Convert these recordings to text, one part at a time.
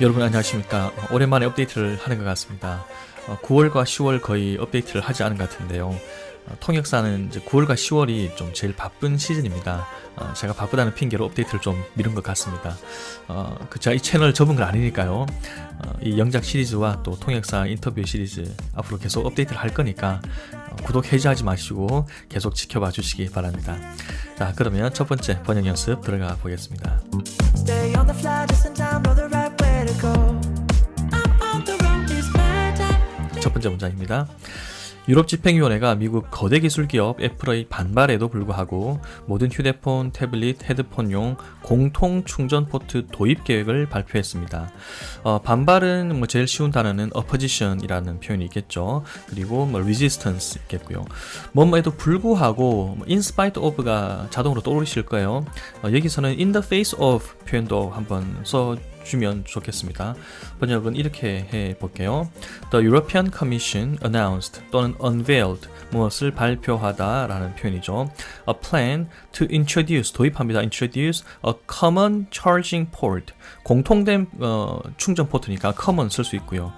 여러분 안녕하십니까? 어, 오랜만에 업데이트를 하는 것 같습니다. 어, 9월과 10월 거의 업데이트를 하지 않은 것 같은데요. 어, 통역사는 이제 9월과 10월이 좀 제일 바쁜 시즌입니다. 어, 제가 바쁘다는 핑계로 업데이트를 좀 미룬 것 같습니다. 어, 그 제가 이 채널 접은 건 아니니까요. 어, 이 영작 시리즈와 또 통역사 인터뷰 시리즈 앞으로 계속 업데이트를 할 거니까 어, 구독 해지하지 마시고 계속 지켜봐 주시기 바랍니다. 자 그러면 첫 번째 번역 연습 들어가 보겠습니다. 첫 번째 문장입니다. 유럽 집행위원회가 미국 거대 기술 기업 애플의 반발에도 불구하고 모든 휴대폰, 태블릿, 헤드폰용 공통 충전 포트 도입 계획을 발표했습니다. 어, 반발은 뭐 제일 쉬운 단어는 opposition이라는 표현이 있겠죠. 그리고 뭐 resistance 있겠고요. 뭐뭐에도 불구하고 뭐 in spite of가 자동으로 떠오르실 거예요. 어, 여기서는 in the face of 표현도 한번 써 주면 좋겠습니다. 번역은 이렇게 해 볼게요. The European Commission announced 또는 unveiled 무엇을 발표하다라는 표현이죠. A plan to introduce 도입합니다. introduce a common charging port 공통된 어, 충전 포트니까 common 쓸 수 있고요.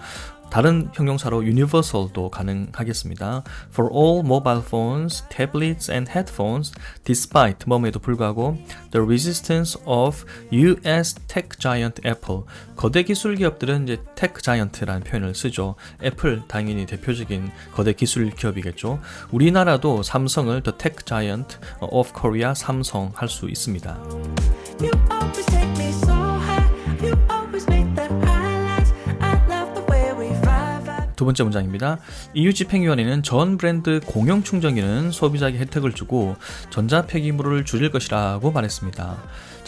다른 형용사로 universal도 가능하겠습니다. For all mobile phones, tablets and headphones, despite 뭐에도 불구하고 the resistance of US tech giant Apple. 거대 기술 기업들은 이제 tech giant라는 표현을 쓰죠. 애플 당연히 대표적인 거대 기술 기업이겠죠. 우리나라도 삼성을 the tech giant of Korea 삼성 할 수 있습니다. 두 번째 문장입니다. EU 집행위원회는 전 브랜드 공용 충전기는 소비자에게 혜택을 주고 전자 폐기물을 줄일 것이라고 말했습니다.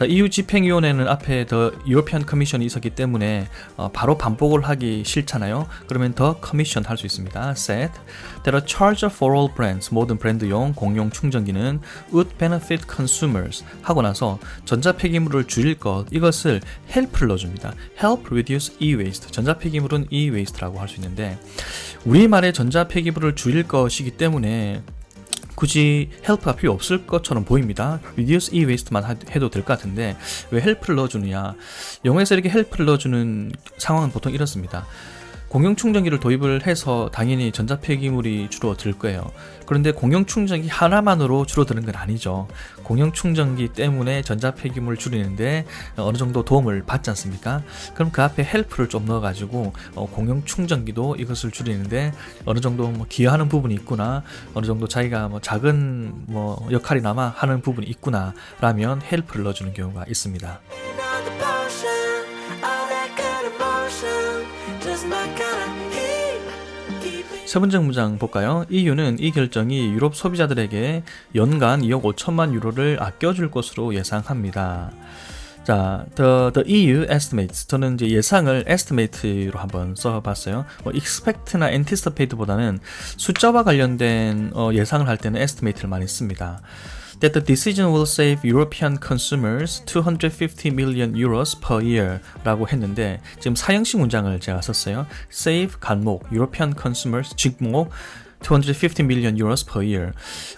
자, EU 집행위원회는 앞에 더 유로피안 커미션이 있었기 때문에 어, 바로 반복을 하기 싫잖아요. 그러면 더 커미션 할 수 있습니다. Said that a charger for all brands 모든 브랜드용 공용 충전기는 would benefit consumers 하고 나서 전자 폐기물을 줄일 것 이것을 help를 넣어줍니다. Help reduce e-waste 전자 폐기물은 e-waste라고 할 수 있는데 우리말에 전자 폐기물을 줄일 것이기 때문에 굳이 헬프가 필요 없을 것처럼 보입니다. reduce e-waste만 하- 해도 될 것 같은데 왜 헬프를 넣어주느냐? 영어에서 이렇게 헬프를 넣어주는 상황은 보통 이렇습니다. 공용 충전기를 도입을 해서 당연히 전자 폐기물이 줄어들 거예요. 그런데 공용 충전기 하나만으로 줄어드는 건 아니죠. 공용 충전기 때문에 전자 폐기물을 줄이는데 어느 정도 도움을 받지 않습니까? 그럼 그 앞에 헬프를 좀 넣어가지고 어, 공용 충전기도 이것을 줄이는데 어느 정도 뭐 기여하는 부분이 있구나, 어느 정도 자기가 뭐 작은 뭐 역할이나마 하는 부분이 있구나라면 헬프를 넣어주는 경우가 있습니다. 세 번째 문장 볼까요? EU는 이 결정이 유럽 소비자들에게 연간 2억 5천만 유로를 아껴줄 것으로 예상합니다. 자, the, the EU estimates. 저는 이제 예상을 estimate로 한번 써봤어요. 뭐 expect나 anticipate보다는 숫자와 관련된 어, 예상을 할 때는 estimate를 많이 씁니다. That the decision will save European consumers 250 million euros per year 라고 했는데 지금 사형식 문장을 제가 썼어요. Save 간목, European consumers 직목 250 million euros per year.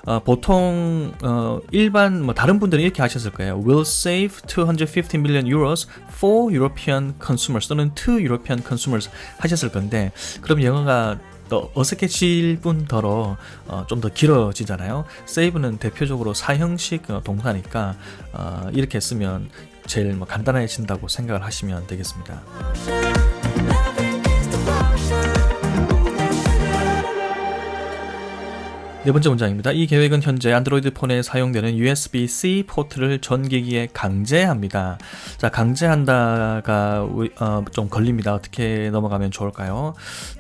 어, 보통 어, 일반 뭐 다른 분들은 이렇게 하셨을 거예요. Will save 250 million euros for European consumers 또는 to European consumers 하셨을 건데 그럼 영어가 더 어색해질 뿐더러 어, 좀 더 길어지잖아요. save는 대표적으로 사형식 어, 동사니까 어, 이렇게 쓰면 제일 뭐 간단해진다고 생각을 하시면 되겠습니다. 네 번째 문장입니다. 이 계획은 현재 안드로이드 폰에 사용되는 USB-C 포트를 전 기기에 강제합니다. 자, 강제한다가 우- 어, 좀 걸립니다. 어떻게 넘어가면 좋을까요?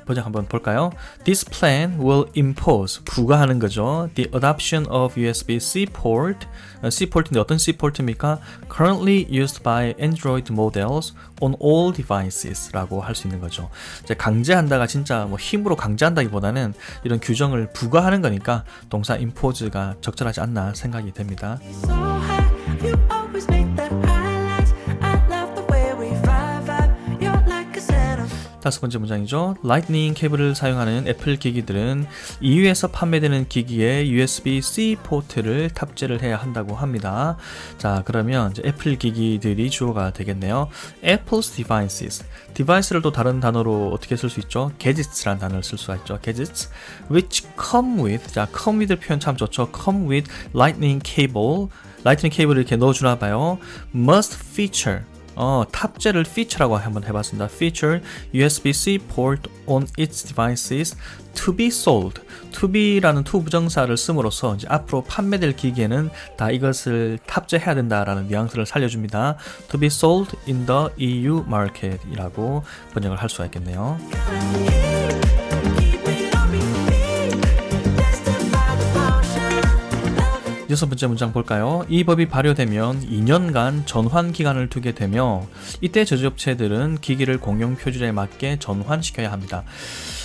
번역 한번 볼까요? This plan will impose 부과하는 거죠. The adoption of USB-C port. 어, C port인데 어떤 C port입니까? Currently used by Android models on all devices라고 할 수 있는 거죠. 이제 강제한다가 진짜 뭐 힘으로 강제한다기보다는 이런 규정을 부과하는 거니까 동사 impose가 적절하지 않나 생각이 됩니다. 다섯 번째 문장이죠. 라이트닝 케이블을 사용하는 애플 기기들은 EU에서 판매되는 기기에 USB-C 포트를 탑재를 해야 한다고 합니다. 자, 그러면 애플 기기들이 주어가 되겠네요. Apple's devices. device를 또 다른 단어로 어떻게 쓸 수 있죠? gadgets라는 단어를 쓸 수가 있죠. gadgets which come with 자, come with 표현 참 좋죠. come with lightning cable. 라이트닝 케이블을 이렇게 넣어 주나 봐요. must feature 어, 탑재를 feature라고 한번 해봤습니다. feature USB-C port on its devices to be sold. to be라는 to 부정사를 씀으로써 이제 앞으로 판매될 기기에는 다 이것을 탑재해야 된다라는 뉘앙스를 살려줍니다. to be sold in the EU market이라고 번역을 할 수가 있겠네요. 여섯 번째 문장 볼까요? 이 법이 발효되면 2년간 전환 기간을 두게 되며 이때 제조업체들은 기기를 공용 표준에 맞게 전환시켜야 합니다.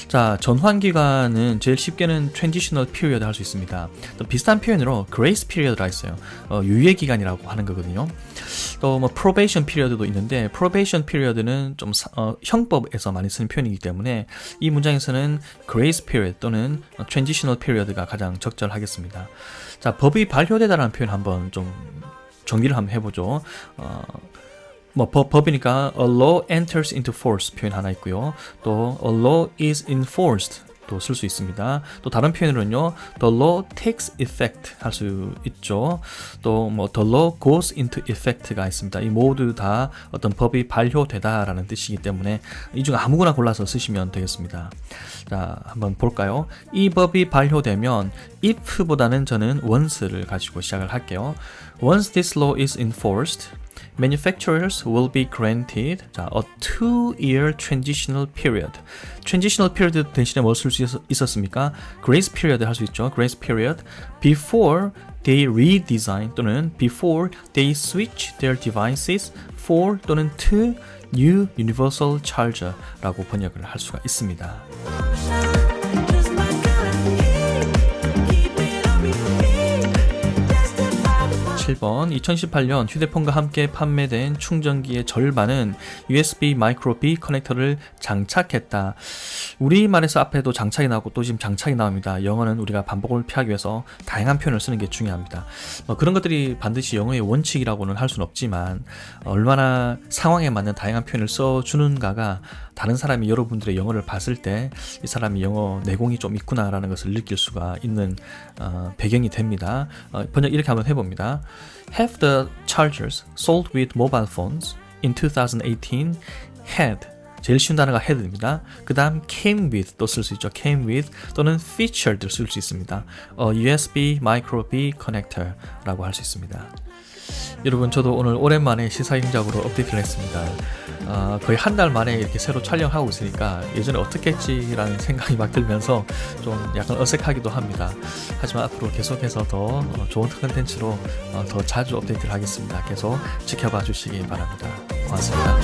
자, 전환 기간은 제일 쉽게는 transitional period 할 수 있습니다. 또 비슷한 표현으로 grace period라 있어요. 어, 유예 기간이라고 하는 거거든요. 또 뭐 probation period도 있는데 probation period는 좀 사- 어, 형법에서 많이 쓰는 표현이기 때문에 이 문장에서는 grace period 또는 transitional period가 가장 적절하겠습니다. 자, 법이 발효되다라는 표현 한번 좀 정리를 한번 해보죠. 어, 뭐 법, 법이니까 a law enters into force 표현 하나 있고요. 또 a law is enforced 또 쓸 수 있습니다. 또 다른 표현으로는요. the law takes effect 할 수 있죠. 또 뭐 the law goes into effect가 있습니다. 이 모두 다 어떤 법이 발효되다라는 뜻이기 때문에 이 중 아무거나 골라서 쓰시면 되겠습니다. 자, 한번 볼까요? 이 법이 발효되면 if보다는 저는 once를 가지고 시작을 할게요. Once this law is enforced, manufacturers will be granted 자, a two-year transitional period. transitional period 대신에 뭘 쓸 수 있었습니까? grace period 할 수 있죠. grace period before they redesign 또는 before they switch their devices for 또는 to new universal charger라고 번역을 할 수가 있습니다. 7번 2018년 휴대폰과 함께 판매된 충전기의 절반은 USB 마이크로 B 커넥터를 장착했다. 우리말에서 앞에도 장착이 나오고 또 지금 장착이 나옵니다. 영어는 우리가 반복을 피하기 위해서 다양한 표현을 쓰는 게 중요합니다. 뭐 그런 것들이 반드시 영어의 원칙이라고는 할 수는 없지만 얼마나 상황에 맞는 다양한 표현을 써주는가가 다른 사람이 여러분들의 영어를 봤을 때 이 사람이 영어 내공이 좀 있구나라는 것을 느낄 수가 있는 어, 배경이 됩니다. 어, 번역 이렇게 한번 해봅니다. Have the chargers sold with mobile phones in 2018 had 제일 쉬운 단어가 had입니다. 그 다음 came with 또 쓸 수 있죠. came with 또는 featured 쓸 수 있습니다. 어, USB micro B connector라고 할 수 있습니다. 여러분 저도 오늘 오랜만에 시사행적으로 업데이트를 했습니다. 아, 거의 한 달 만에 이렇게 새로 촬영하고 있으니까 예전에 어떻게 했지라는 생각이 막 들면서 좀 약간 어색하기도 합니다. 하지만 앞으로 계속해서 더 어, 좋은 컨텐츠로 어, 더 자주 업데이트를 하겠습니다. 계속 지켜봐 주시기 바랍니다. 고맙습니다.